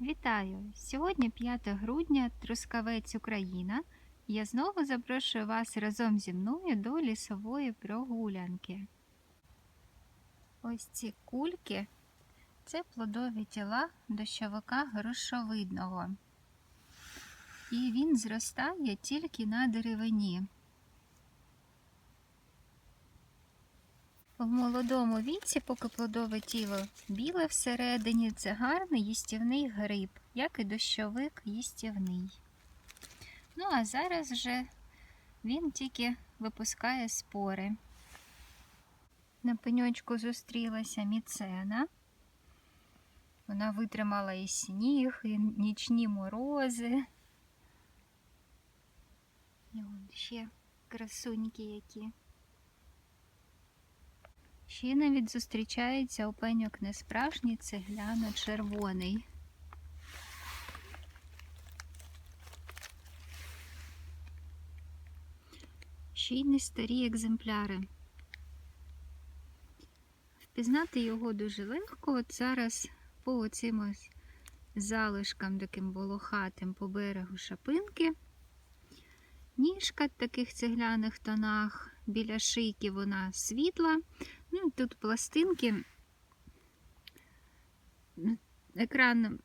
Вітаю! Сьогодні 5 грудня, Трускавець, Україна. Я знову запрошую вас разом зі мною до лісової прогулянки. Ось ці кульки це плодові тіла дощовика грушовидного. І він зростає тільки на деревині. В молодому віці, поки плодове тіло біле всередині, це гарний їстівний гриб, як і дощовик їстівний. Ну, а зараз вже він тільки випускає спори. На пеньочку зустрілася міцена. Вона витримала і сніг, і нічні морози. І он ще красуньки які. Ще навіть зустрічається опеньок не справжній цегляно-червоний. Ще й не старі екземпляри. Впізнати його дуже легко. От зараз по оцим залишкам таким волохатим по берегу шапинки. Ніжка в таких цегляних тонах, біля шийки вона світла. Ну, і тут пластинки. Екран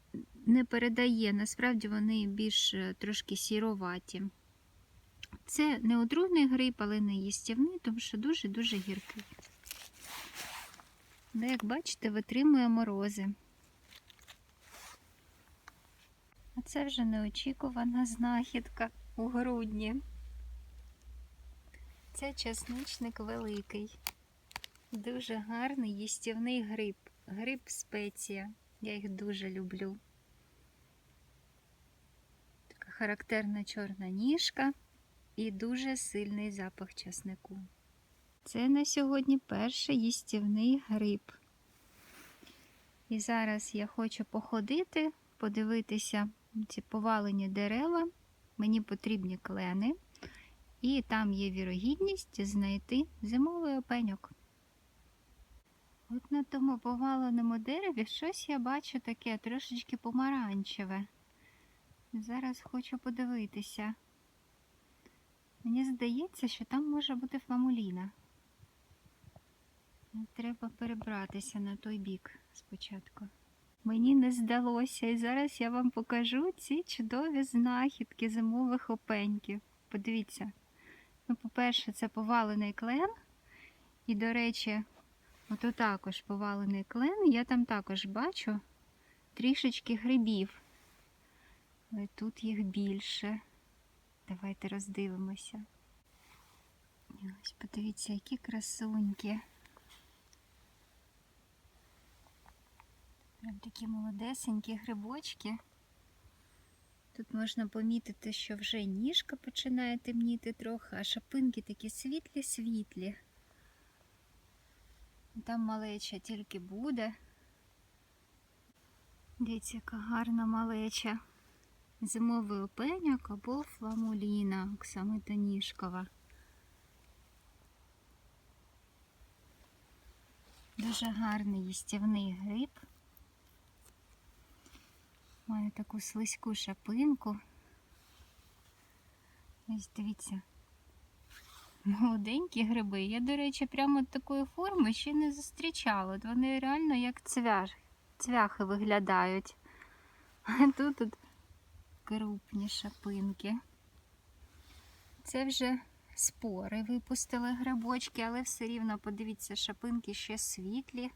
не передає, насправді вони більш е, трошки сіроваті. Це не отруйний гриб, але не їстівний, тому що дуже-дуже гіркий. Але, як бачите, витримує морози. А це вже неочікувана знахідка у грудні. Це часничник великий. Дуже гарний їстівний гриб. Гриб спеція. Я їх дуже люблю. Така характерна чорна ніжка і дуже сильний запах часнику. Це на сьогодні перший їстівний гриб. І зараз я хочу походити, подивитися ці повалені дерева. Мені потрібні клени, і там є вірогідність знайти зимовий опеньок. От на тому поваленому дереві щось я бачу таке трошечки помаранчеве. Зараз хочу подивитися. Мені здається, що там може бути фламуліна. Треба перебратися на той бік спочатку. Мені не здалося, і зараз я вам покажу ці чудові знахідки зимових опеньків. Подивіться. Ну, по-перше, це повалений клен. І, до речі, ото також повалений клен. Я там також бачу трішечки грибів. Але тут їх більше. Давайте роздивимося. Ось подивіться, які красуньки. Прям такі молодесенькі грибочки. Тут можна помітити, що вже ніжка починає темніти трохи, а шапинки такі світлі-світлі. Там малеча тільки буде. Дивіться, яка гарна малеча. Зимовий опеняк або фламуліна оксамита ніжкова. Дуже гарний їстівний гриб. Має таку слизьку шапинку. Ось дивіться. Молоденькі гриби. Я, до речі, прямо такої форми ще не зустрічала. Вони реально як цвяж, цвяхи виглядають. А тут от крупні шапинки. Це вже спори випустили грибочки, але все рівно, подивіться, шапинки ще світлі.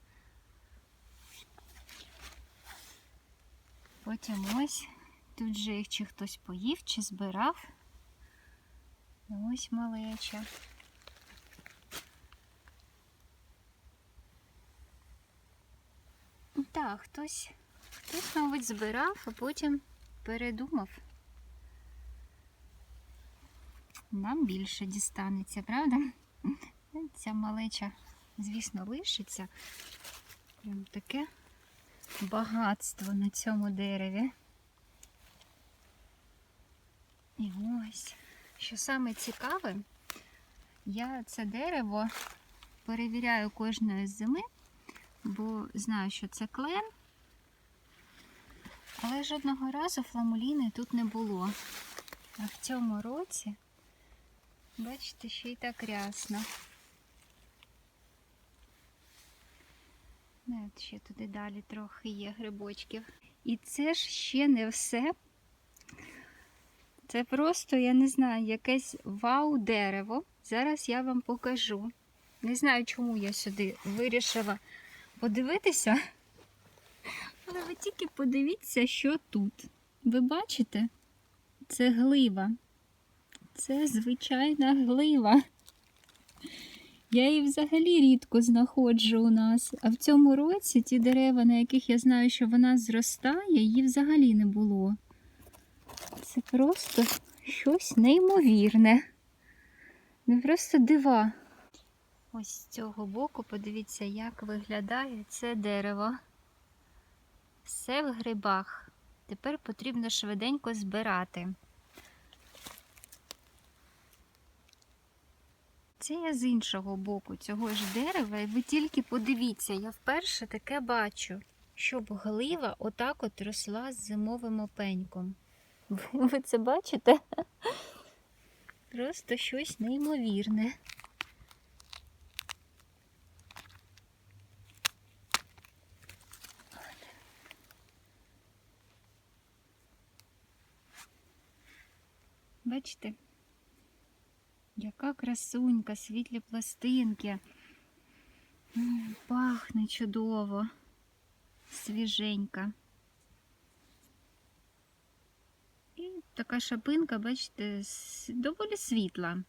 Потім ось тут же їх чи хтось поїв, чи збирав. Ось малеча. Так, хтось, хтось, мабуть, збирав, а потім передумав. Нам більше дістанеться, правда? Ця малеча, звісно, лишиться. Прям таке багатство на цьому дереві. І ось, що саме цікаве, я це дерево перевіряю кожної зими, бо знаю, що це клен. Але жодного разу фламуліни тут не було. А в цьому році, бачите, ще й так рясно. От ще туди далі трохи є грибочків. І це ж ще не все. Це просто, я не знаю, якесь вау-дерево. Зараз я вам покажу. Не знаю, чому я сюди вирішила подивитися. Але ви тільки подивіться, що тут. Ви бачите? Це глива. Це звичайна глива. Я її взагалі рідко знаходжу у нас. А в цьому році ті дерева, на яких я знаю, що вона зростає, її взагалі не було. Це просто щось неймовірне. Не просто дива. Ось з цього боку подивіться, як виглядає це дерево. Все в грибах. Тепер потрібно швиденько збирати. Це я з іншого боку цього ж дерева, і ви тільки подивіться, я вперше таке бачу, щоб глива отак от росла з зимовим опеньком. Ви, це бачите? Просто щось неймовірне. Бачите? Яка красунька, світлі пластинки. Пахне чудово, свіженька. І така шапинка, бачите, доволі світла.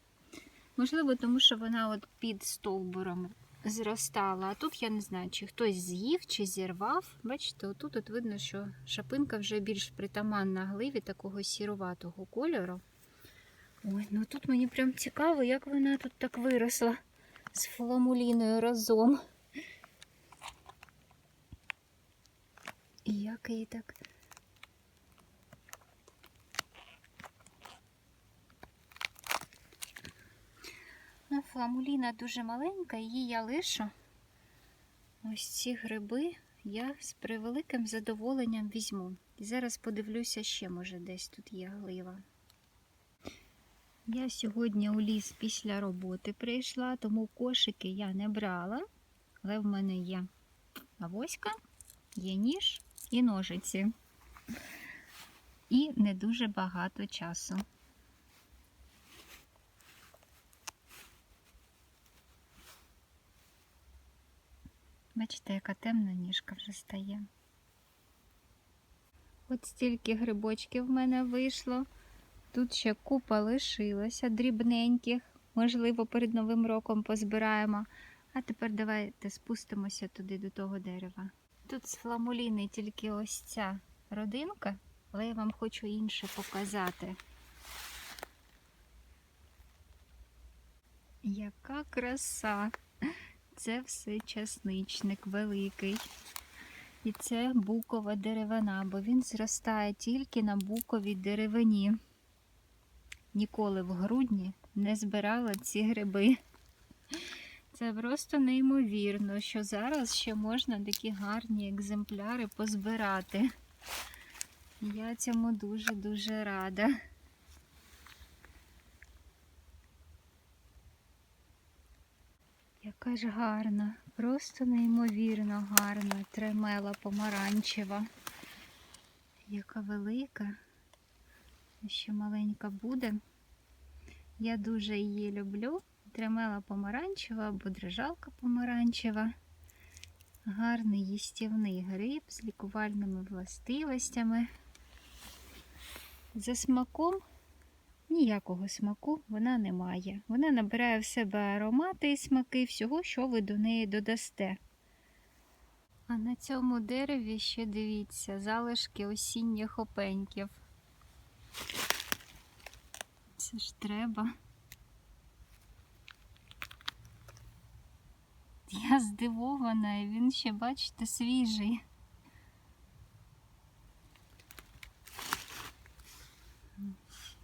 Можливо, тому що вона от під стовбуром зростала. А тут я не знаю, чи хтось з'їв, чи зірвав. Бачите, отут от видно, що шапинка вже більш притаманна гливі такого сіруватого кольору. Ой, ну тут мені прям цікаво, як вона тут так виросла з фламуліною разом. І як її так. Ну, фламуліна дуже маленька, її я лишу. Ось ці гриби я з превеликим задоволенням візьму. І зараз подивлюся ще, може, десь тут є глива. Я сьогодні у ліс після роботи прийшла, тому кошики я не брала, але в мене є авоська, є ніж і ножиці. І не дуже багато часу. Бачите, яка темна ніжка вже стає. От стільки грибочків в мене вийшло. Тут ще купа лишилося дрібненьких. Можливо, перед Новим роком позбираємо. А тепер давайте спустимося туди до того дерева. Тут з фламуліни тільки ось ця родинка, але я вам хочу інше показати. Яка краса! Це все часничник великий. І це букова деревина, бо він зростає тільки на буковій деревині. Ніколи в грудні не збирала ці гриби. Це просто неймовірно, що зараз ще можна такі гарні екземпляри позбирати. Я цьому дуже-дуже рада. Яка ж гарна, просто неймовірно гарна, тремела помаранчева. Яка велика, ще маленька буде. Я дуже її люблю. Тремела помаранчева або дрижалка помаранчева. Гарний їстівний гриб з лікувальними властивостями. За смаком ніякого смаку вона не має. Вона набирає в себе аромати і смаки всього, що ви до неї додасте. А на цьому дереві ще дивіться, залишки осінніх опеньків. Це ж треба. Я здивована, і він ще, бачите, свіжий.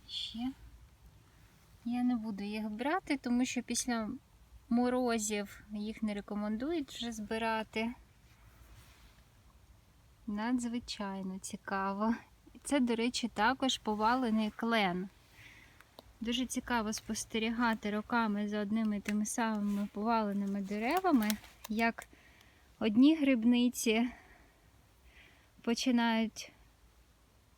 Ще. Я не буду їх брати, тому що після морозів їх не рекомендують вже збирати. Надзвичайно цікаво. Це, до речі, також повалений клен. Дуже цікаво спостерігати роками за одними тими самими поваленими деревами, як одні грибниці починають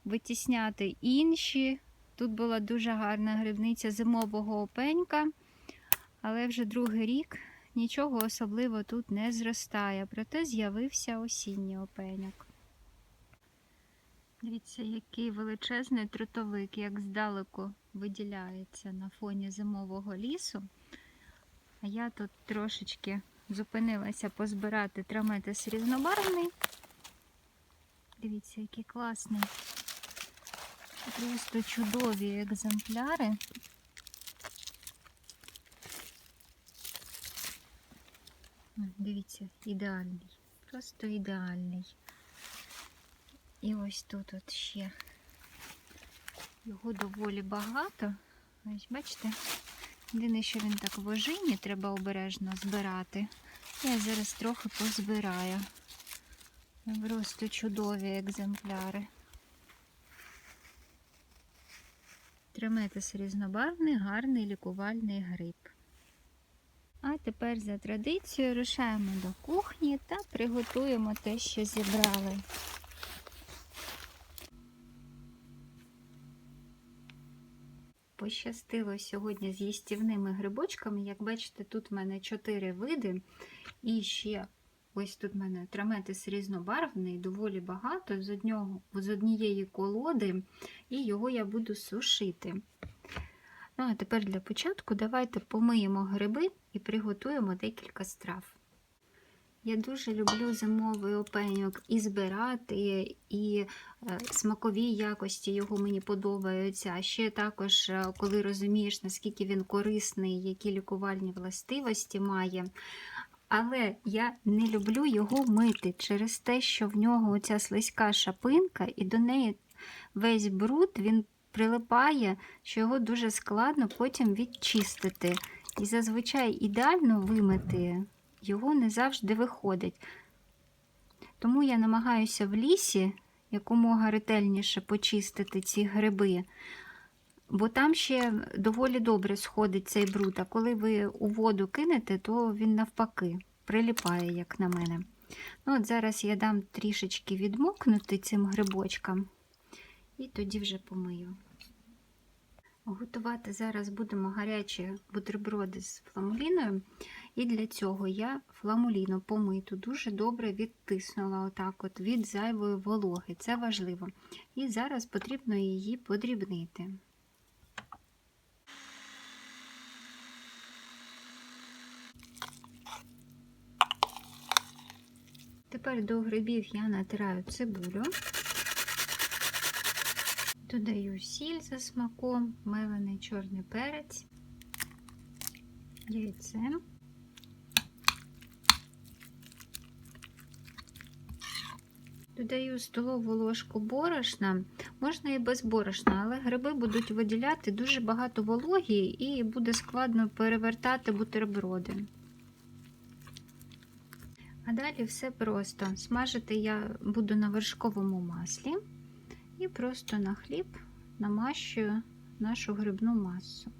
витісняти інші. Тут була дуже гарна грибниця зимового опенька, але вже другий рік нічого особливо тут не зростає, проте з'явився осінній опеньок. Дивіться, який величезний трутовик, як здалеку виділяється на фоні зимового лісу. А я тут трошечки зупинилася позбирати траметис різнобарвний. Дивіться, який класний. Просто чудові екземпляри. Дивіться, ідеальний. Просто ідеальний. І ось тут от ще його доволі багато. Ось бачите? Єдине, що він так в ожині, треба обережно збирати. Я зараз трохи позбираю. Просто чудові екземпляри. Триметис різнобарвний, гарний лікувальний гриб. А тепер за традицією рушаємо до кухні та приготуємо те, що зібрали. Пощастило сьогодні з їстівними грибочками. Як бачите, тут в мене 4 види. І ще ось тут в мене траметис різнобарвний, доволі багато з, одного, з однієї колоди, і його я буду сушити. Ну, а тепер для початку давайте помиємо гриби і приготуємо декілька страв. Я дуже люблю зимовий опеньок і збирати, і е, смакові якості його мені подобаються. А ще також, е, коли розумієш, наскільки він корисний, які лікувальні властивості має. Але я не люблю його мити через те, що в нього оця слизька шапинка, і до неї весь бруд він прилипає, що його дуже складно потім відчистити. І зазвичай ідеально вимити його не завжди виходить. Тому я намагаюся в лісі якомога ретельніше почистити ці гриби, бо там ще доволі добре сходить цей бруд, а коли ви у воду кинете, то він навпаки приліпає, як на мене. Ну, от Зараз я дам трішечки відмокнути цим грибочкам і тоді вже помию. Готувати зараз будемо гарячі бутерброди з фламуліною. І для цього я фламуліну помиту дуже добре відтиснула отак от від зайвої вологи. Це важливо. І зараз потрібно її подрібнити. Тепер до грибів я натираю цибулю. Додаю сіль за смаком, мелений чорний перець, яйце. Додаю столову ложку борошна, можна і без борошна, але гриби будуть виділяти дуже багато вологі і буде складно перевертати бутерброди. А далі все просто. Смажити я буду на вершковому маслі і просто на хліб намащую нашу грибну масу.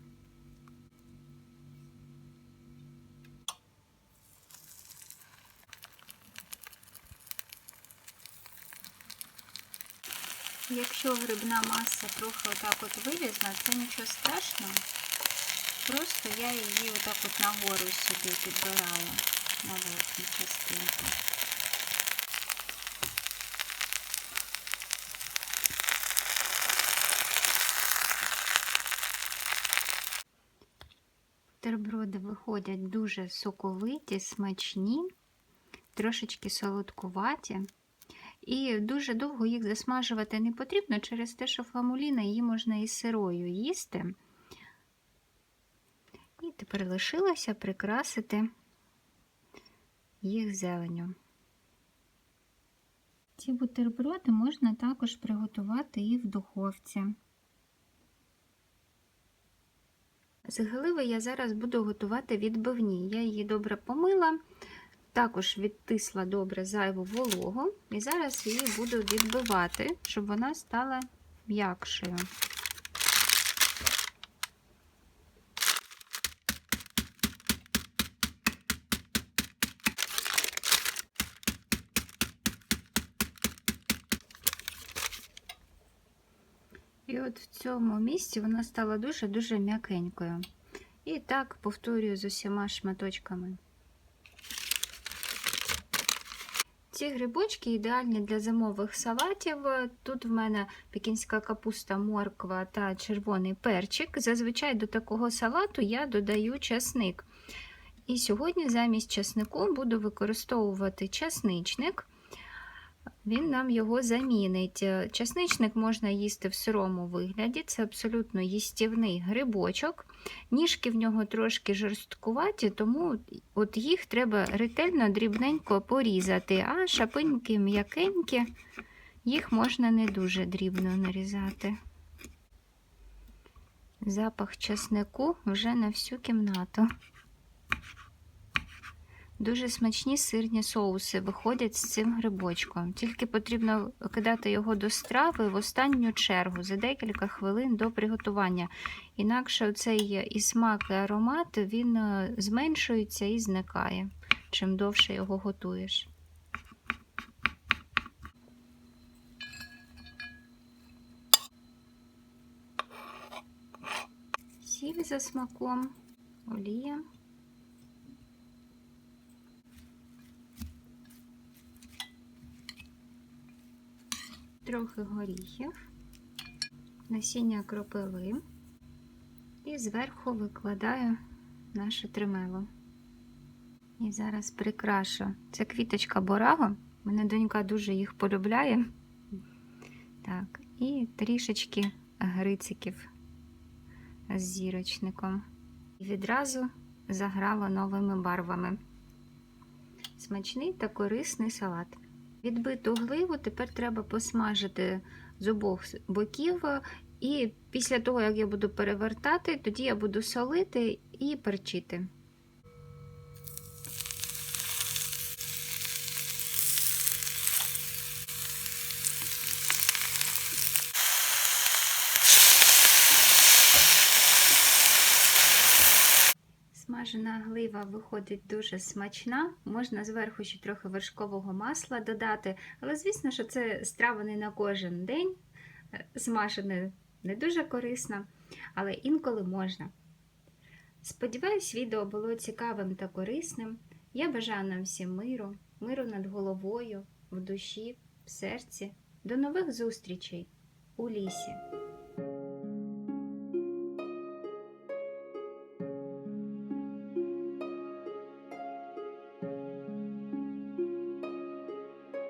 Якщо грибна маса трохи отак от вилізла, це нічого страшного. Просто я її отак от нагору сюди підбираю на верхню частинку. Бутерброди виходять дуже соковиті, смачні, трошечки солодкуваті. І дуже довго їх засмажувати не потрібно через те, що фламуліна її можна і сирою їсти. І тепер лишилося прикрасити їх зеленю. Ці бутерброди можна також приготувати і в духовці. З гливи я зараз буду готувати відбивні. Я її добре помила, також відтисла добре зайву вологу, і зараз її буду відбивати, щоб вона стала м'якшою. І от в цьому місці вона стала дуже-дуже м'якенькою. І так повторюю з усіма шматочками. Ці грибочки ідеальні для зимових салатів. Тут в мене пекінська капуста, морква та червоний перчик. Зазвичай до такого салату я додаю часник. І сьогодні замість часнику буду використовувати часничник. Він нам його замінить. Часничник можна їсти в сирому вигляді, це абсолютно їстівний грибочок. Ніжки в нього трошки жорсткуваті, тому от їх треба ретельно дрібненько порізати, а шапиньки м'якенькі, їх можна не дуже дрібно нарізати. Запах часнику вже на всю кімнату. Дуже смачні сирні соуси виходять з цим грибочком. Тільки потрібно кидати його до страви в останню чергу за декілька хвилин до приготування. Інакше цей і смак, і аромат він зменшується і зникає, чим довше його готуєш. Сіль за смаком, олія. Трохи горіхів, насіння кропиви і зверху викладаю наше тримело. І зараз прикрашу. Це квіточка бораго. Мене донька дуже їх полюбляє. Так, і трішечки грициків з зірочником. І відразу заграло новими барвами. Смачний та корисний салат. Відбиту гливу тепер треба посмажити з обох боків, і після того, як я буду перевертати, тоді я буду солити і перчити. Смажена глива виходить дуже смачна. Можна зверху ще трохи вершкового масла додати, але, звісно, що це страва не на кожен день. Смажене не дуже корисно, але інколи можна. Сподіваюсь, відео було цікавим та корисним. Я бажаю нам всім миру, миру над головою, в душі, в серці. До нових зустрічей у лісі!